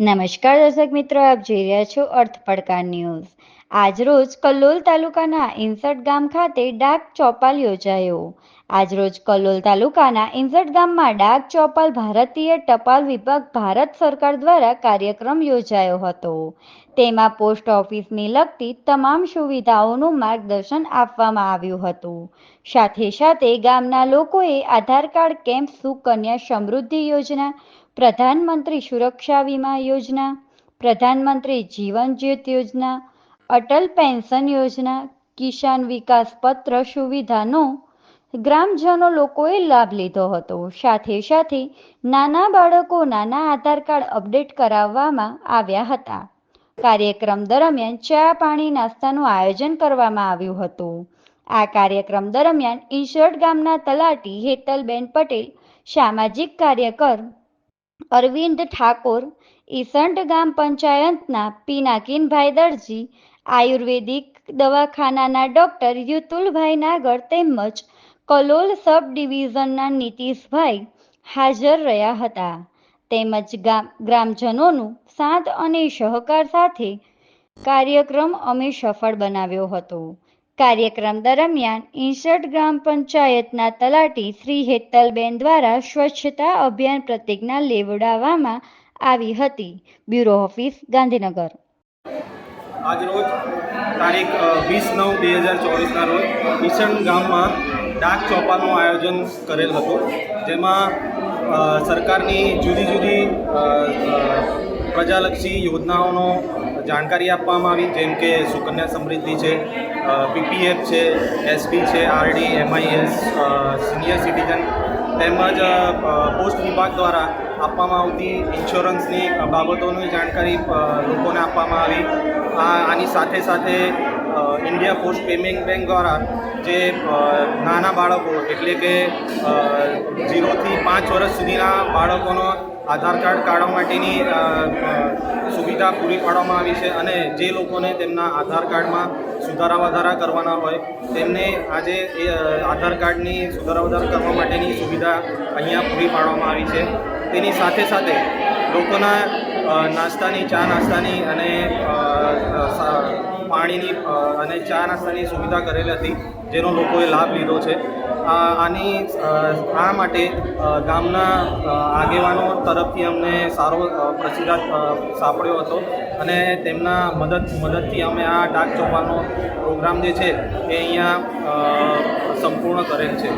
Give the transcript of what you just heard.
નમસ્કાર દર્શક મિત્રો, આપ જોઈ રહ્યા છો અર્થ પડકાર ન્યૂઝ. આજરોજ કલ્લોલ તાલુકાના ઇન્સટ ગામ ખાતે ડાક ચોપાલ યોજાયો. આજરોજ કલોલ તાલુકાના ઇન્ઝટ ગામમાં ડાક ચોપાલ ભારતીય ટપાલ વિભાગ ભારત સરકાર દ્વારા કાર્યક્રમ યોજાયો હતો. તેમાં પોસ્ટ ઓફિસને લગતી તમામ સુવિધાઓનું માર્ગદર્શન આપવામાં આવ્યું હતું. સાથે સાથે ગામના લોકોએ આધાર કાર્ડ, કેમ્પ, સુકન્યા સમૃદ્ધિ યોજના, પ્રધાનમંત્રી સુરક્ષા વીમા યોજના, પ્રધાનમંત્રી જીવન જ્યોત યોજના, અટલ પેન્શન યોજના, કિસાન વિકાસ પત્ર સુવિધાનો ગ્રામજનો લોકોએ લાભ લીધો હતો. સાથે સાથે નાના બાળકો નાના આધાર કાર્ડ અપડેટ કરાવવામાં આવ્યા હતા. કાર્યક્રમ દરમિયાન ચા પાણી નાસ્તાનું આયોજન કરવામાં આવ્યું હતું. આ કાર્યક્રમ દરમિયાન ઈશ્વર ગામના તલાટી હેતલબેન પટેલ, સામાજિક કાર્યકર અરવિંદ ઠાકોર ઈસંટ ગામ પંચાયતના પિનાકીનભાઈ દરજી, આયુર્વેદિક દવાખાનાના ડોક્ટર યુતુલભાઈ નાગર તેમજ કલોલ સબ ડિવિઝનના નીતિશભાઈ હાજર રહ્યા હતા. તેમજ ગ્રામજનોનું સાથ અને સહકાર સાથે કાર્યક્રમ અમે સફળ બનાવ્યો હતો. કાર્યક્રમ દરમિયાન ઇન્સર્ટ ગ્રામ પંચાયતના તલાટી શ્રી હેતલબેન દ્વારા સ્વચ્છતા અભિયાન પ્રતિજ્ઞા લેવડાવવામાં આવી હતી. Bureau office, Gandhinagar. આજરોજ તારીખ વીસ નવ, બે હજાર ચોવીસના રોજ ઈસણ ગામમાં ડાક ચોપાલનું આયોજન કરેલ હતું. જેમાં સરકારની જુદી જુદી પ્રજાલક્ષી યોજનાઓનો જાણકારી આપવામાં આવી, જેમ કે સુકન્યા સમૃદ્ધિ છે પીપીએફ છે એસપી છે, આરડી, એમઆઈએસ સિનિયર સિટીઝન તેમજ પોસ્ટ વિભાગ દ્વારા આપવામાં આવતી ઇન્સ્યોરન્સની બાબતોની જાણકારી લોકોને આપવામાં આવી. આ, આની સાથે સાથે ઇન્ડિયા પોસ્ટ પેમેન્ટ બેંક દ્વારા જે નાના બાળકો એટલે કે ઝીરોથી પાંચ વર્ષ સુધીના બાળકોનો આધાર કાર્ડ કાઢવા માટેની સુવિધા પૂરી પાડવામાં આવી છે અને જે લોકોને તેમના આધાર કાર્ડમાં સુધારા વધારા કરવાના હોય, તેમને આજે એ આધાર કાર્ડની સુધારા વધારા કરવા માટેની સુવિધા અહીંયા પૂરી પાડવામાં આવી છે. તેની સાથે સાથે લોકોના નાસ્તાની, ચા નાસ્તાની અને પાણીની અને ચા નાસ્તાની સુવિધા કરેલી હતી, જેનો લોકોએ લાભ લીધો છે. આની આ માટે ગામના આગેવાનો તરફથી અમને સારો પ્રતિસાદ સાંપડ્યો હતો અને તેમના મદદ, મદદથી અમે આ ડાક ચોપાનો પ્રોગ્રામ જે છે, એ અહીંયા સંપૂર્ણ કરેલ છે.